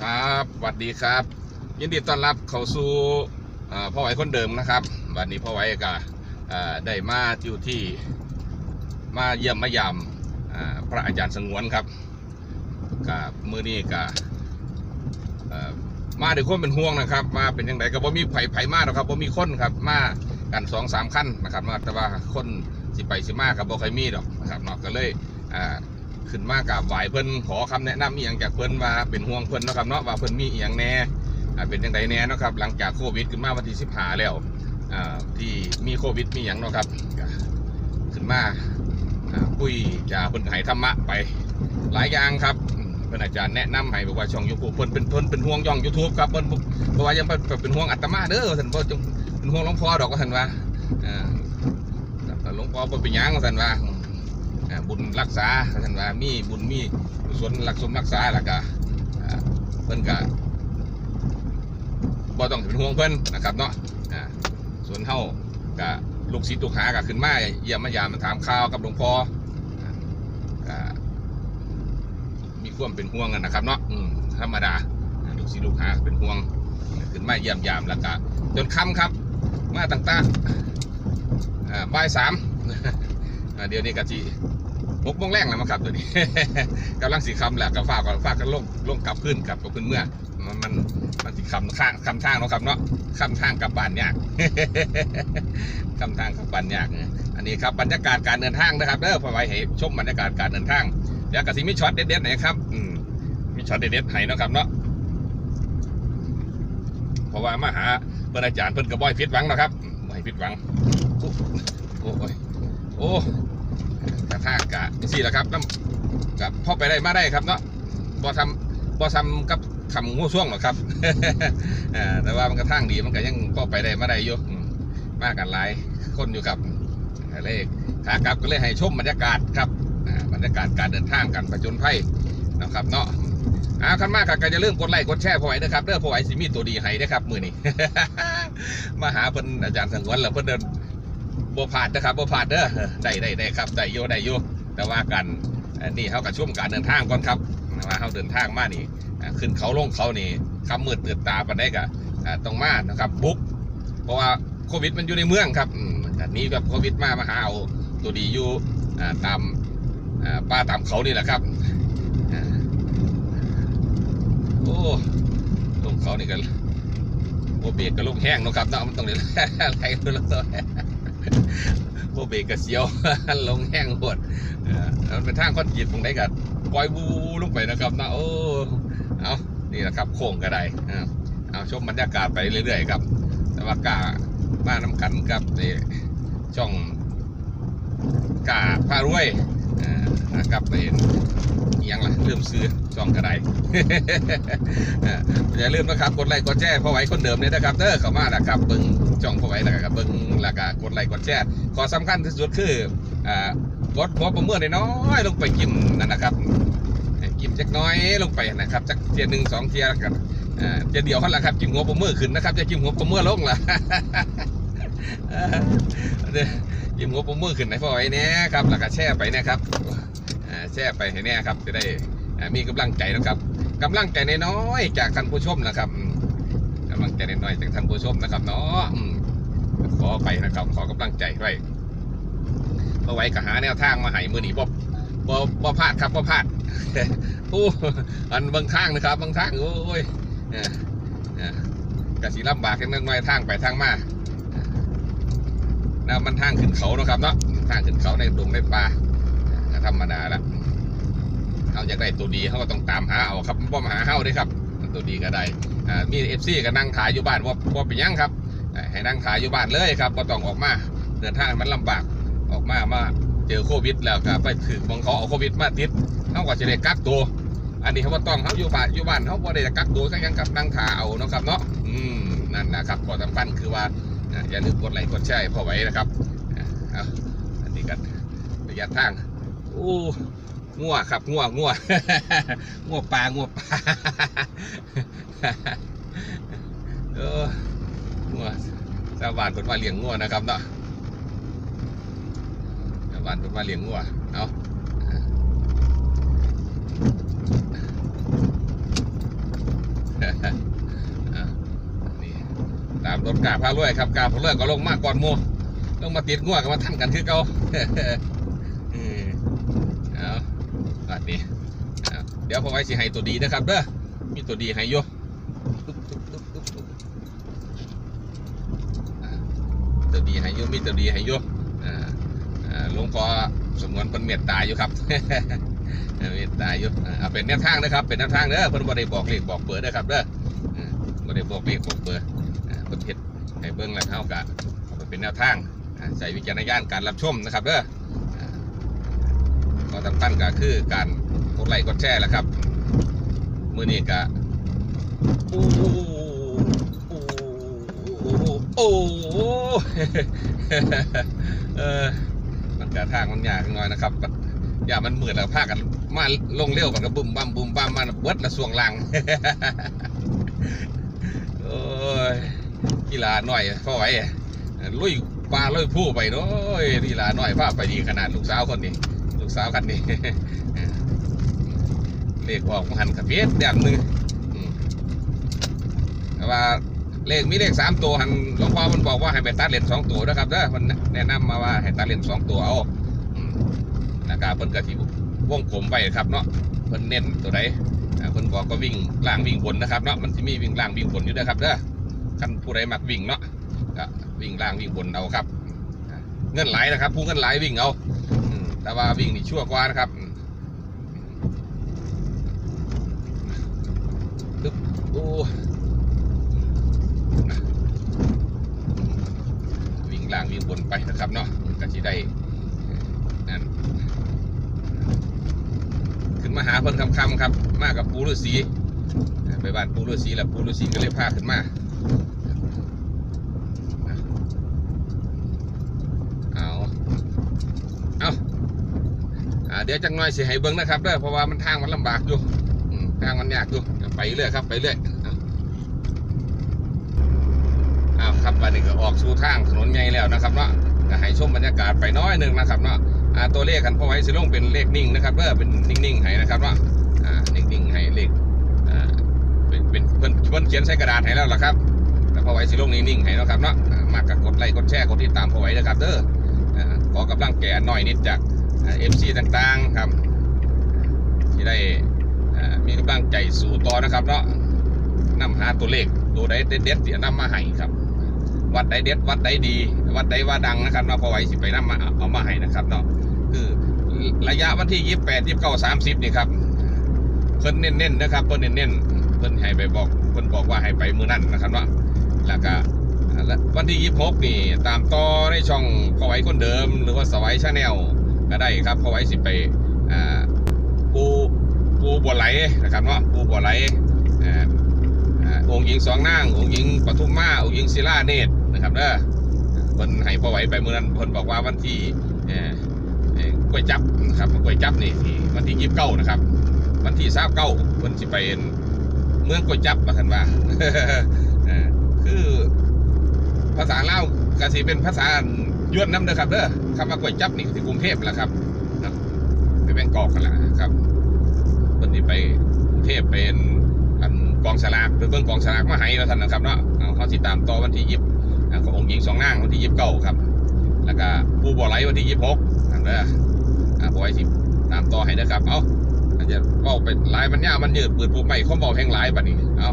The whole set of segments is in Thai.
ครับสวัสดีครับ ยินดีต้อนรับเข้าสู่พ่อไหวคนเดิมนะครับ วันนี้พ่อไหวก็ได้มาอยู่ที่มาเยี่ยมมายามพระอาจารย์สงวนครับกับมือนี้ก็มาด้วยความเป็นห่วงนะครับ มาเป็นยังไงก็บ่มีไผ่ไผ่มาหรอกครับบ่มีคนครับมากันสองสามขั้นนะครับมาแต่ว่าคนสิไปสิมากับบ่เคอยมีดอกนะครับเนาะก็เลยอ่า ขึ้นมากราบไหวเพิ่นขอคำแนะนำอีหยังจากเพิ่นว่าเป็นห่วงเพิ่นนะครับเนาะว่าเพิ่นมีอีหยังแน่อ่าเป็นจังไดแน่นะครับ หลังจากโควิดขึ้นมาวันที่15แล้วอ่าที่มีโควิดมีหยังเนาะครับก็ขึ้นมาอ่าคุยจะเพิ่นก็ให้ธรรมะไปหลายอย่างครับอืมเพิ่นอาจารย์แนะนำให้บอกว่าช่อง YouTube เพิ่นเป็นเพิ่นเป็นห่วงย่อง YouTube ครับเพิ่นบ่บ่ว่ายังเป็นเป็นห่วงอาตมาเด้อท่านบ่จงเป็นห่วงหลวงพ่อดอกว่าท่านว่าอ่าแต่หลวงพ่อบ่เป็นหยังว่าท่านว่าอ่า บุญรักษาท่านว่ามีบุญมีกุศลรักสมรักษาแล้วก็เพิ่นก็บ่ต้องเป็นห่วงเพิ่นนะครับเนาะส่วนเฮาก็ลูกศิษย์ลูกหาก็ขึ้นมาเยี่ยมมายามมาถามข่าวกับหลวงพ่อมีความเป็นห่วงกันนะครับเนาะธรรมดาลูกศิษย์ลูกหาเป็นห่วงขึ้นมาเยี่ยมยามแล้วก็จนค่ำครับ มาต่างๆบ่ายสามเดี๋ยวนี้กะจี หกโมงแรกแล้วมั้งครับตัวนี้ กำลังสีคำแหละกับฝ้าก่อนฝ้ากันลงลงกลับขึ้นกลับกับขึ้นเมื่อ มันมันมันสีคำข้างคำทางเนาะครับเนาะคำทางกลับบ้านยากคำทางกลับบ้านยาก อันนี้ครับบรรยากาศการเดินทางนะครับเด้อพอไว้ให้ชมบรรยากาศการเดินทางเดี๋ยวกะสิมีช็อตเด็ดๆหน่อยครับอืมมีช็อตเด็ดๆให้เนาะครับเนาะเพราะว่ามาหาเพื่อนอาจารย์เพื่อนกระบอยพิดหวังนะครับอืมบ่ให้พิดหวังโอ้ยโอ้ กระทากกะสี่แหละครับน้ำกับพ่อไปได้มาได้ครับเนาะบ่ทำบ่ทำกับคำงูช่วงหรอกครับแต่ว่ามันกระทั่งดีมันก็ยังพ่อไปได้มาได้อยู่อืมากันหลายคนอยู่ครับเลขขากลับก็เลยให้ชมบรรยากาศครับบรรยากาศการเดินทางกันประจนภัยนะครับเนาะอ่าคันมากก็จะเริ่มกดไลค์กดแชร์พอไหวนะครับเด้อพอไหวสิมีตัวดีให้นะครับมือนี้มาหาเพิ่นอาจารย์สังวนแล้วเพิ่นเดิน บ่ผ่านนะครับบ่ผ่านเด้อได้ได้ได้ครับได้โยได้โยแต่ว่ากันนี่เขากับช่วงการเดินทางก่อนครับว่าเขาเดินทางมานี่ขึ้นเขาลงเขานี่คำมืดตื่นตาปันได้กะต้องมานะครับบุ๊กเพราะว่าโควิดมันอยู่ในเมืองครับนี้แบบโควิดมามาหาเอาตัวดีอยู่ตามป่าตามเขานี่แหละครับโอ้ลงเขานี่กันโอเบรกกับลงแห้งนะครับเนาะมันต้องเลยไหลตัวละตัว พวกเบกกระเสียวลงแห้งหดเออมันเป็นทางคอนกรีตตรงไหนกันปล่อยวูลงไปนะครับนะโอ้เอานี่แหละครับโค้งกระไดเอาเอาชมบรรยากาศไปเรื่อยๆครับ แต่ว่ากล้ามาน้ำกันครับนี่ช่องกาพารวย นะครับเป็นยังล่ะเริ่มซื้อช่องกระไดเอ่ออย่าลืมนะครับกดไลค์กดแชร์พอไหวคนเดิมเนี่ยนะครับเด้อเข้ามาแล้วครับเบิ้งช่องพอไหวแล้วก็เบิ้งแล้วก็กดไลค์กดแชร์ขอสำคัญที่สุดคืออ่ากดหัวประเมื่อน้อยลงไปกินนั่นนะครับกินจักน้อยลงไปนะครับจักเทียหนึ่งสองเทียกันอ่าเทียเดียวเขาละครับกินหัวประเมื่อขึ้นนะครับจะกินหัวประเมื่อลงล่ะ เด้อกินหัวประเมื่อขึ้นไหนพอไหวเนี่ยครับแล้วก็แชร์ไปเนะครับแชร์ไปให้เนี่ยครับจะได้มีกำลังใจนะครับกำลังใจน้อยจากท่านผู้ชมนะครับอืมกำลังใจน้อยจากท่านผู้ชมนะครับเนาะขอไปนะครับ ขอกำลังใจไว้เพราไว้ก็หาแนวทางมาให้มือหนีบบบ่พลาดครับบ่พลาดโอ้อันบางทางนะครับ บางทางโอ้ยเออเออกะสิลำบากกันน้อยๆทางไปทางมา นะมันทางขึ้นเขาเนาะครับเนาะทางขึ้นเขาในดงในป่าก็ธรรมดาละเขาอยากได้ตัวดีเขาก็ต้องตามหาเอาครับบ่อมาหาเฮาด้ครับตัวดีก็ได้อ่ามีเอฟซีก็นั่งขายอยู่บ้านว่าว่าเป็นยังครับให้นั่งขายอยู่บ้านเลยครับบ่ต้องออกมาเดินทางมันลำบากออกมามาเจอโควิดแล้วก็ไปถึงมองเขาเอาโควิดมาติดเขาก็จะได้กักตัวอันนี้เขาบ่ต้องเขาอยู่บ้านอยู่บ้านเขาบ่ได้กักตัวก็ยังกับนั่งขาเอาเนาะครับเนาะอืมนั่นนะครับข้อสำคัญคือว่า อย่าลืมกดไลค์กดแชร์ให้พอไว้นะครับเอาอันนี้กันระยะทางโอ้งัวครับงัวงัวงัวปลางัวปลาเอองัวชาวบ้านคนมาเลี้ยงงัวนะครับเนาะชาวบ้านคนมาเลี้ยงงัวเอา อะนี่ตามรถกาพารวยครับกาพารวยก็ลงมากก่อนหมูลงมาติดง่วกันมาทันกันคือเก่าเออเอาบัดนี้เดี๋ยวพอไว้สิให้ตัวดีนะครับเด้อมีตัวดีให้อยู่ตุ๊บตุ๊บตุ๊บตุ๊บตุ๊บอะตัวดีให้อยู่มีตัวดีให้อยู่อ่าอ่าหลวงพ่อสมวนเป็นเมตตาอยู่ครับเมตตาอยู่อ่าเอาเป็นแนวทางนะครับ เป็นแนวทางเด้อเพิ่นบ่ได้บอกเลขบอกเบอร์นะครับเด้ออ่าบ่ได้บอกเลขบอกเบอร์อ่า เพิ่นเฮ็ดให้เบิ่งแล้วเฮากะเอาไปเป็นแนวทางใช้วิจารณญาณการรับชมนะครับเด้อก็สำคัญก็คือการกดไลค์กดแชร์แหละครับ มือนี้ก็โอ้โหโอ้โหโอ้โหเออมันกระทางมันยากน่อยนะครับอย่ามันมืดแล้วพากันมาลงเร็วกันก็บุ้มบั้มบุ้มบั้มมันเบิดละสวงลังโอ้ย กีฬาหน่อยเข้าไว้ลุยปลาลุยผู้ไปเนาะโอ้ยกีฬาหน่อยพาพไปดีขนาดลูกสาวคนนี้ ลูกสาวกันนี้เลขออกหันกับเพียอย่างนึงอืมแต่ว่าเลขมีเลขสามตัวหันหลวงพ่อมันบอกว่าให้ไปตัดเลนสองตัวนะครับเด้อมันแนะนำมาว่าให้ตัดเลนสองตัวเอาอนะครับเพิ่นกระทิบวงผมไปครับเนาะเพิ่นเน้นตัวไหนเพิ่นบอกก็วิ่งล่างวิ่งบนนะครับเนาะมันจะมีวิ่งล่างวิ่งบนอยู่เด้อครับเด้อ คันผู้ใดมักวิ่งเนาะก็วิ่งล่างวิ่งบนเอาครับอ่าเงินไหลนะครับผู้เงินไหลวิ่งเอาแต่ว่าวิ่งนี่ชั่วกว่านะครับปึ๊บโอ้วิ่งล่างวิ่งบนไปนะครับเนาะก็จะได้นั่นขึ้นมาหาเพิ่นคำคำๆครับ มากับปูฤาษีไปบ้านปูฤาษีแล้วปูฤาษีก็เลยพาขึ้นมา เอาเอาอ่าเดี๋ยวจังน้อยสิให้เบิ้งนะครับเด้อเพราะว่ามันทางมันลำบากอยู่ทางมันยากอยู่ไปเรื่อยครับไปเรื่อยเอาครับวันนี้ก็ออกสู่ทางถนนใหญ่แล้วนะครับเนาะให้ชมบรรยากาศไปน้อยหนึ่งนะครับเนาะอ่าตัวเลขกันพอไว้สิลงเป็นเลขนิ่งนะครับเด้อเป็นนิ่งๆให้นะครับเนาะอ่านิ่ง เป็นเพิ่นเพิ่นเขียนใส่กระดาษให้แล้วล่ะครับแต่พอไว้สิลงนิ่งให้เนาะครับเนาะมากกับกดไลค์กดแชร์กดติดตามพอไว้นะครับเด้ออ่าขอกำลังแก่หน่อยนิดจากเอฟซีต่างๆครับที่ได้มีกำลังใจสู่ต่อนะครับเนาะนำหาตัวเลขตัวใดเด็ดๆเดี๋ยวนำมาให้ครับ วัดใดเด็ดวัดใดดี วัดใดว่าดังนะครับเนาะพอไหวสิไปนำมาเอามาให้นะครับเนาะคือระยะวันที่ยี่สิบแปดยี่สิบเก้าสามสิบนี่ครับเพิ่นเน้นๆนะครับเพิ่นเน้นๆ เพิ่นให้ไปบอกเพิ่นบอกว่าให้ไปมือนั่นนะครับเนาแล้วก็และวันที่ยี่หกนี่ตามต่อในช่องพอไว้คนเดิม หรือว่าสวัยชาแนลก็ได้ครับพอไว้สิไปอ่าปูปูบัวไหลนะครับเนาะปูบัวไหลอ่าอ่งค์หญิงสองนางองค์หญิงปทุมมาองค์หญิงศิลาเนตรนะครับเด้อเพิ่นให้พอไว้ไปเมื่อนั้นเพิ่นบอกว่าวันที่กล้วยจับนะครับกล้วยจับนี่ที่วันที่ยี่สิบเก้านะครับ วันที่สามเก้าเพิ่นสิไป เมืองกล้วยจับว่าท่านว่าคือภาษาเล่ากสิเป็นภาษายวนน้ำเด้อครับเด้อคำว่าก๋วยจับนี่ที่กรุงเทพแหละครับครับไปแบงกอกกันแหละครับเพิ่นสิไปกรุงเทพเป็นอันกองสลากหรือเบิ่งกองสลากมาให้แล้วท่านนะครับเนาะเขาสิตามต่อวันที่ยิบขององค์หญิงสองนางวันที่ยิบเก้าครับ แล้วก็ปูบ่อไหลวันที่ยิบหกนั่นเด้ออ่าบ่อยสิตามต่อให้เด้อครับ เอา อาจะเว้าไปหลายมันยาวมันยืดปิดปูกใหม่ข้อบอกแห่งหลายบัดนี้เอา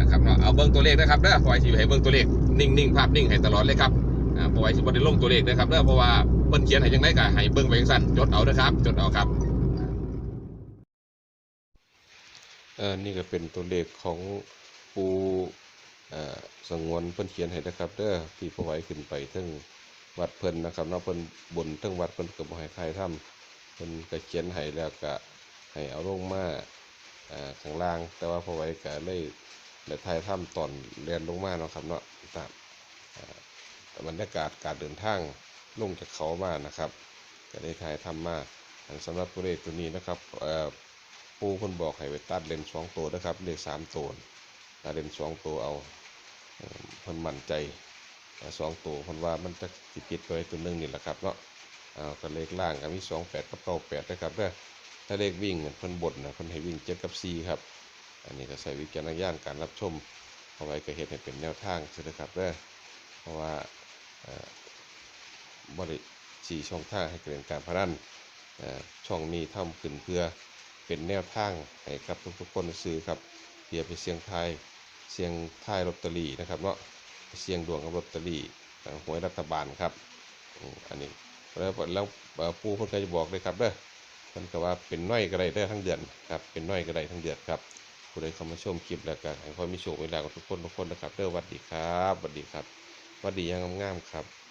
นะครับเนาะเอาเบิ่งตัวเลขนะครับเด้อบ่อยสิให้เบิ่งตัวเลขนิ่งๆภาพนิ่งให้ตลอดเลยครับอ่าเพระไว้สิบ่ได้ลงตัวเลขนะครับเด้อเพราะว่าเพิ่นเขียนให้จังไดก็ให้เบิ่งไว้จังซั่นจดเอาเด้อครับจดเอาครับเออนี่ก็เป็นตัวเลขของปูเออสงวนเพิ่นเขียนให้นะครับเด้อที่พอไว้ขึ้นไปทั้งวัดเพิ่นนะครับเนาะเพิ่นบนทั้งวัดเพิ่นก็บ่ให้ใครทำเพิ่นก็เขียนให้แล้วก็ ให้เอาลงมาข้างล่าง แต่ว่าพอไว้ก็เลยได้ถ่ายทำตอนเรียนลงมาเนาะครับเนาะตามบรรยากาศการเดินทางลงจากเขามานะครับก็ได้ถ่ายทำมาสำหรับตัวเลขตัวนี้นะครับปูคนบอกให้ไปตัดเลนส์สองตัวนะครับเลขสามตัวตัดเลนสองตัวเอาเอิ่มเพิ่นมั่นใจสองตัวเพิ่นว่ามันจะติดติดไปตัวหนึงนี่แหละครับเนาะอ่าก็เลขล่างก็มีสองแปดกับเก้าแปดนะครับเด้อ ถ้าเลขวิ่งเพิ่นบดนะเพิ่นให้วิ่งเจ็ดกับสี่ครับ อันนี้ก็ใส่วิจารณญาณการรับชมเอาไว้ก็เฮ็ดให้เป็นแนวทางใช่ไหมครับเด้อเพราะว่าบริสีช่องทางให้เกิดการพนันเอ่อช่องนี้ทำขึ้นเพื่อเป็นแนวทางให้กับทุกๆคนซื้อครับเพื่อไปเสี่ยงไทยเสี่ยงไทยลอตเตอรี่นะครับเนาะเสี่ยงดวงกับลอตเตอรี่เอ่อหวยรัฐบาลครับอันนี้แล้วแล้วปู่เพิ่นก็จะบอกเลยครับเด้อ มันก็ว่าเป็นน้อยก็ได้ได้ทั้งเดือนครับเป็นน้อยก็ได้ทั้งเดือนครับผู้ใดเข้ามาชมคลิปแล้วก็ให้ความมีโชคมีลาภกับทุกคนทุกคนนะครับเด้อสวัดดีครับสวัดดีครับสวัดดียังงามๆครับ